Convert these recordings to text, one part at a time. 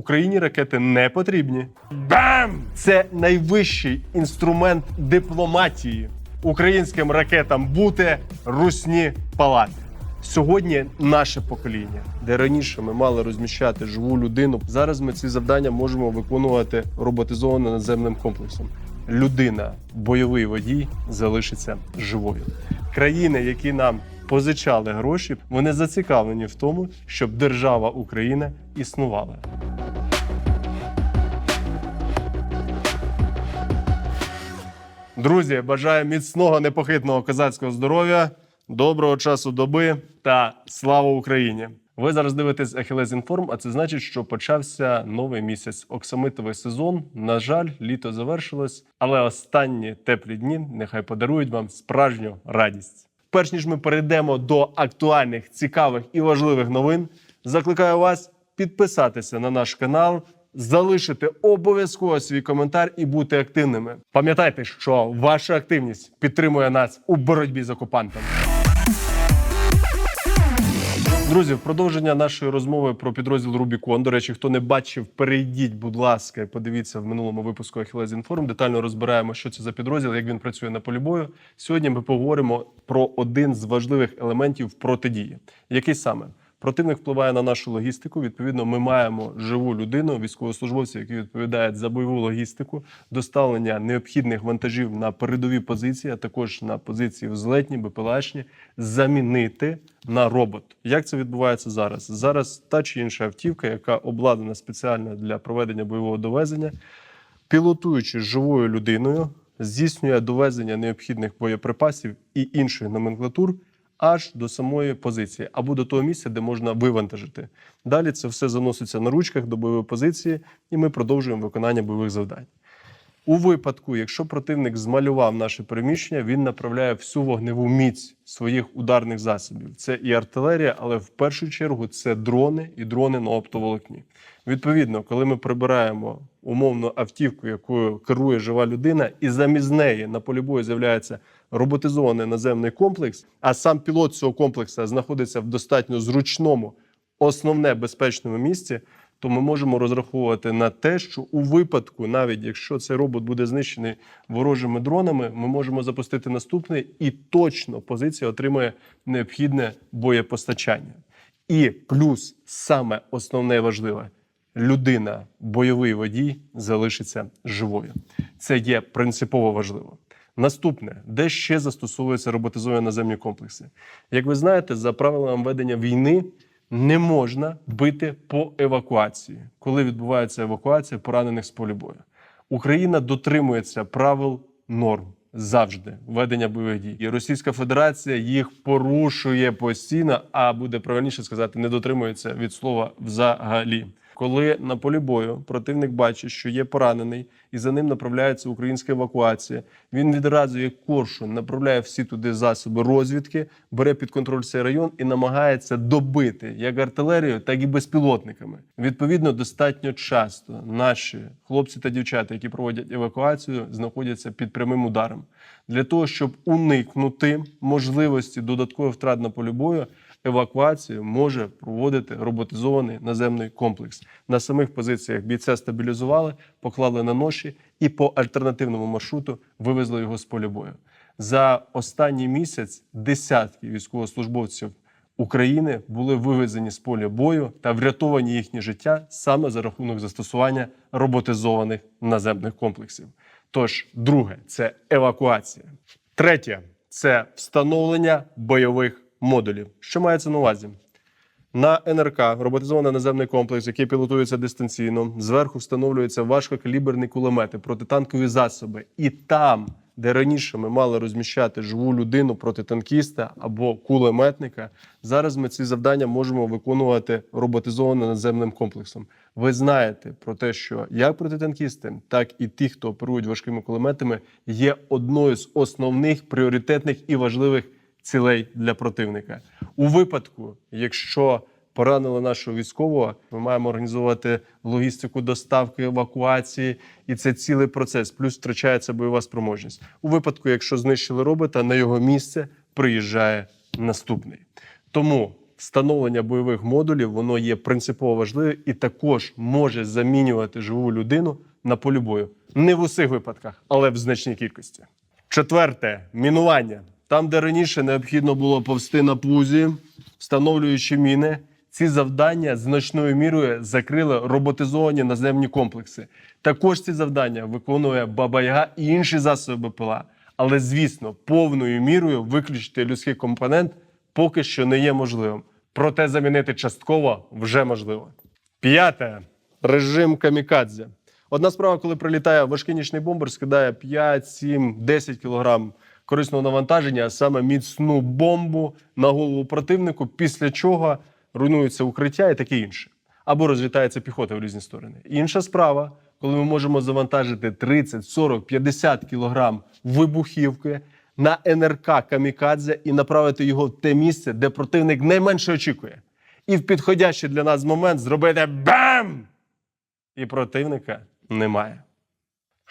Україні ракети не потрібні. Бам! Це найвищий інструмент дипломатії. Українським ракетам бути русні палати. Сьогодні наше покоління, де раніше ми мали розміщати живу людину. Зараз ми ці завдання можемо виконувати роботизовано наземним комплексом. Людина, бойовий водій, залишиться живою. Країни, які нам позичали гроші, вони зацікавлені в тому, щоб держава Україна існувала. Друзі, бажаю міцного непохитного козацького здоров'я, доброго часу доби та слава Україні! Ви зараз дивитесь Ахілез Інформ, а це значить, що почався новий місяць. Оксамитовий сезон. На жаль, літо завершилось, але останні теплі дні нехай подарують вам справжню радість. Перш ніж ми перейдемо до актуальних, цікавих і важливих новин, закликаю вас підписатися на наш канал, залишити обов'язково свій коментар і бути активними. Пам'ятайте, що ваша активність підтримує нас у боротьбі з окупантами. Друзі, в продовження нашої розмови про підрозділ Рубікон. До речі, хто не бачив, перейдіть, будь ласка, і подивіться в минулому випуску Ахілез Інформ. Детально розбираємо, що це за підрозділ, як він працює на полі бою. Сьогодні ми поговоримо про один з важливих елементів протидії, який саме противник впливає на нашу логістику. Відповідно, ми маємо живу людину, військовослужбовців, які відповідають за бойову логістику, доставлення необхідних вантажів на передові позиції, а також на позиції взлетні, БПЛАшні, замінити на робот. Як це відбувається зараз? Зараз та чи інша автівка, яка обладнана спеціально для проведення бойового довезення, пілотуючи живою людиною, здійснює довезення необхідних боєприпасів і інших номенклатур аж до самої позиції або до того місця, де можна вивантажити. Далі це все заноситься на ручках до бойової позиції, і ми продовжуємо виконання бойових завдань. У випадку, якщо противник змалював наше переміщення, він направляє всю вогневу міць своїх ударних засобів. Це і артилерія, але в першу чергу це дрони і дрони на оптоволокні. Відповідно, коли ми прибираємо умовну автівку, якою керує жива людина, і замість неї на полі бою з'являється роботизований наземний комплекс, а сам пілот цього комплексу знаходиться в достатньо зручному, основне безпечному місці, то ми можемо розраховувати на те, що у випадку, навіть якщо цей робот буде знищений ворожими дронами, ми можемо запустити наступний, і точно позиція отримає необхідне боєпостачання. І плюс саме основне важливе. Людина, бойовий водій, залишиться живою. Це є принципово важливо. Наступне, де ще застосовуються роботизовані наземні комплекси. Як ви знаєте, за правилами ведення війни не можна бити по евакуації, коли відбувається евакуація поранених з полю бою. Україна дотримується правил норм завжди ведення бойових дій. І Російська Федерація їх порушує постійно, а буде правильніше сказати, не дотримується від слова взагалі. Коли на полі бою противник бачить, що є поранений, і за ним направляється українська евакуація, він відразу як коршун направляє всі туди засоби розвідки, бере під контроль цей район і намагається добити як артилерією, так і безпілотниками. Відповідно, достатньо часто наші хлопці та дівчата, які проводять евакуацію, знаходяться під прямим ударом для того, щоб уникнути можливості додаткових втрат на полі бою. Евакуацію може проводити роботизований наземний комплекс. На самих позиціях бійця стабілізували, поклали на ноші і по альтернативному маршруту вивезли його з поля бою. За останній місяць десятки військовослужбовців України були вивезені з поля бою та врятовані їхні життя саме за рахунок застосування роботизованих наземних комплексів. Тож, друге це евакуація. Третє це встановлення бойових модулів. Що мається на увазі? На НРК роботизований наземний комплекс, який пілотується дистанційно. Зверху встановлюються важкокаліберні кулемети, протитанкові засоби. І там, де раніше ми мали розміщати живу людину проти танкіста або кулеметника, зараз ми ці завдання можемо виконувати роботизованим наземним комплексом. Ви знаєте про те, що як протитанкісти, так і ті, хто оперують важкими кулеметами, є одною з основних пріоритетних і важливих цілей для противника. У випадку, якщо поранили нашого військового, ми маємо організовувати логістику доставки, евакуації, і це цілий процес. Плюс втрачається бойова спроможність. У випадку, якщо знищили робота, на його місце приїжджає наступний. Тому встановлення бойових модулів воно є принципово важливе і також може замінювати живу людину на полі бою. Не в усіх випадках, але в значній кількості. Четверте мінування. Там, де раніше необхідно було повсти на пузі, встановлюючи міни, ці завдання значною мірою закрили роботизовані наземні комплекси. Також ці завдання виконує Баба-Яга і інші засоби БПЛА. Але, звісно, повною мірою виключити людський компонент поки що не є можливим. Проте замінити частково вже можливо. П'яте режим камікадзе. Одна справа, коли прилітає важкий нічний бомбер, скидає 5, 7, 10 кілограм корисного навантаження, а саме міцну бомбу на голову противнику, після чого руйнується укриття і таке інше. Або розлітається піхота в різні сторони. Інша справа, коли ми можемо завантажити 30, 40, 50 кілограм вибухівки на НРК Камікадзе і направити його в те місце, де противник найменше очікує. І в підходящий для нас момент зробити БАМ! І противника немає.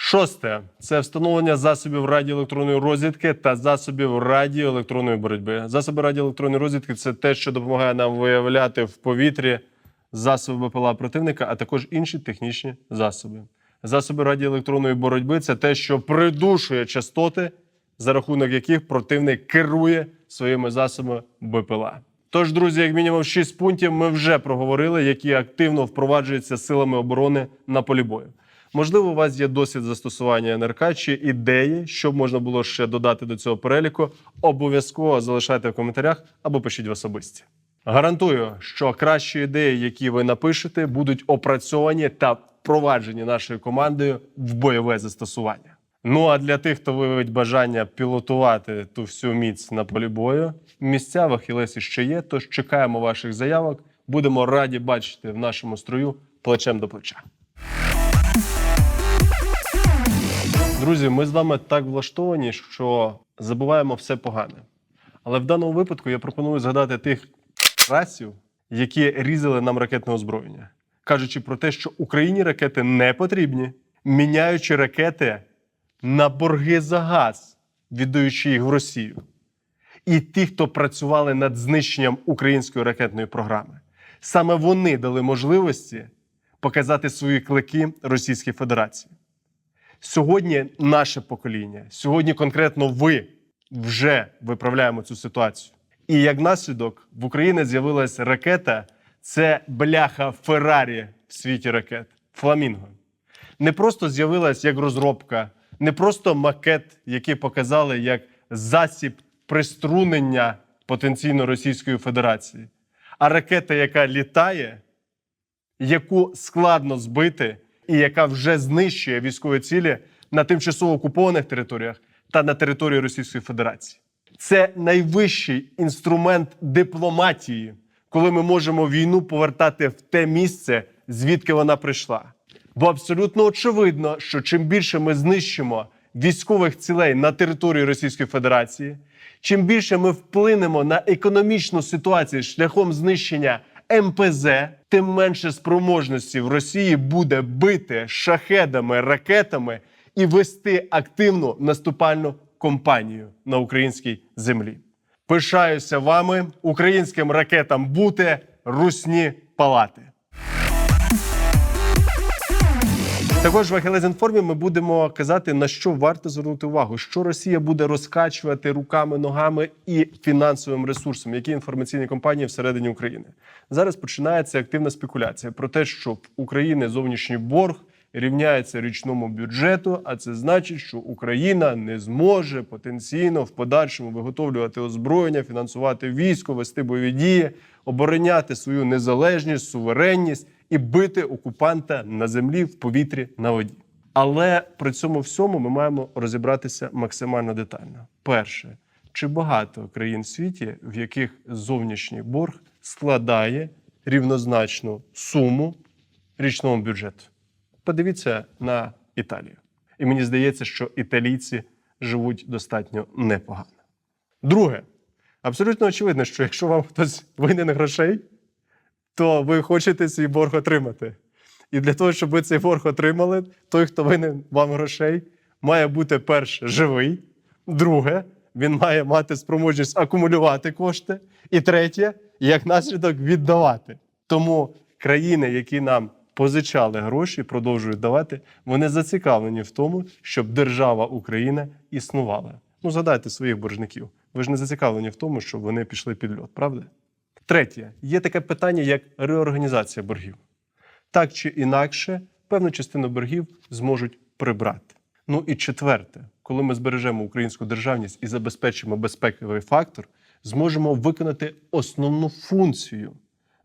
Шосте це встановлення засобів радіоелектронної розвідки та засобів радіоелектронної боротьби. Засоби радіоелектронної розвідки це те, що допомагає нам виявляти в повітрі засоби БПЛА противника, а також інші технічні засоби. Засоби радіоелектронної боротьби це те, що придушує частоти, за рахунок яких противник керує своїми засобами БПЛА. Тож, друзі, як мінімум 6 пунктів ми вже проговорили, які активно впроваджуються силами оборони на полі бою. Можливо, у вас є досвід застосування НРК чи ідеї, що можна було ще додати до цього переліку. Обов'язково залишайте в коментарях або пишіть в особисті. Гарантую, що кращі ідеї, які ви напишете, будуть опрацьовані та впроваджені нашою командою в бойове застосування. Ну а для тих, хто виявить бажання пілотувати ту всю міць на полі бою, місця в Ахілесі ще є. Тож чекаємо ваших заявок. Будемо раді бачити в нашому строю плечем до плеча. Друзі, ми з вами так влаштовані, що забуваємо все погане. Але в даному випадку я пропоную згадати тих расів, які різали нам ракетне озброєння, кажучи про те, що Україні ракети не потрібні, міняючи ракети на борги за газ, віддаючи їх в Росію. І ті, хто працювали над знищенням української ракетної програми, саме вони дали можливості показати свої клики Російській Федерації. Сьогодні наше покоління, сьогодні конкретно ви вже виправляємо цю ситуацію. І як наслідок в Україні з'явилася ракета, це бляха Феррарі в світі ракет Фламінго. Не просто з'явилась як розробка, не просто макет, який показали як засіб приструнення потенційно Російської Федерації, а ракета, яка літає, яку складно збити, і яка вже знищує військові цілі на тимчасово окупованих територіях та на території Російської Федерації. Це найвищий інструмент дипломатії, коли ми можемо війну повертати в те місце, звідки вона прийшла. Бо абсолютно очевидно, що чим більше ми знищимо військових цілей на території Російської Федерації, чим більше ми вплинемо на економічну ситуацію шляхом знищення МПЗ, тим менше спроможності в Росії буде бити шахедами, ракетами і вести активну наступальну кампанію на українській землі. Пишаюся вами, українським ракетам бути, русні палати. Також в Ахілезінформі ми будемо казати, на що варто звернути увагу, що Росія буде розкачувати руками, ногами і фінансовим ресурсом, які інформаційні компанії всередині України. Зараз починається активна спекуляція про те, що в України зовнішній борг рівняється річному бюджету, а це значить, що Україна не зможе потенційно в подальшому виготовлювати озброєння, фінансувати військо, вести бойові дії, обороняти свою незалежність, суверенність і бити окупанта на землі, в повітрі, на воді. Але при цьому всьому ми маємо розібратися максимально детально. Перше, чи багато країн в світі, в яких зовнішній борг складає рівнозначну суму річного бюджету? Подивіться на Італію. І мені здається, що італійці живуть достатньо непогано. Друге, абсолютно очевидно, що якщо вам хтось винен грошей, то ви хочете свій борг отримати. І для того, щоб ви цей борг отримали, той, хто винен вам грошей, має бути перше живий. Друге, він має мати спроможність акумулювати кошти. І третє, як наслідок віддавати. Тому країни, які нам позичали гроші, продовжують давати, вони зацікавлені в тому, щоб держава Україна існувала. Ну, згадайте своїх боржників. Ви ж не зацікавлені в тому, щоб вони пішли під льот, правда? Третє, є таке питання, як реорганізація боргів. Так чи інакше, певну частину боргів зможуть прибрати. Ну і четверте, коли ми збережемо українську державність і забезпечимо безпековий фактор, зможемо виконати основну функцію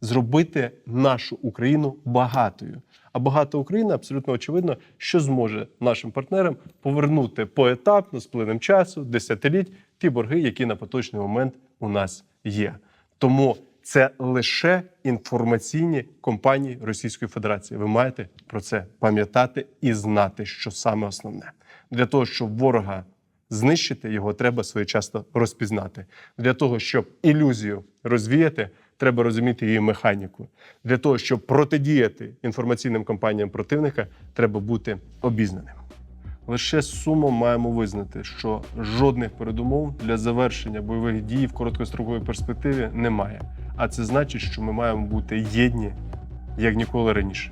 зробити нашу Україну багатою. А багата Україна абсолютно очевидно, що зможе нашим партнерам повернути поетапно з плином часу, десятиліть ті борги, які на поточний момент у нас є. Тому це лише інформаційні компанії Російської Федерації. Ви маєте про це пам'ятати і знати, що саме основне для того, щоб ворога знищити, його треба своєчасно розпізнати. Для того, щоб ілюзію розвіяти, треба розуміти її механіку. Для того, щоб протидіяти інформаційним кампаніям противника, треба бути обізнаним. Лише з сумом маємо визнати, що жодних передумов для завершення бойових дій в короткостроковій перспективі немає. А це значить, що ми маємо бути єдні як ніколи раніше.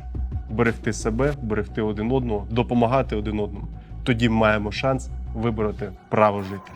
Берегти себе, берегти один одного, допомагати один одному. Тоді маємо шанс вибороти право жити.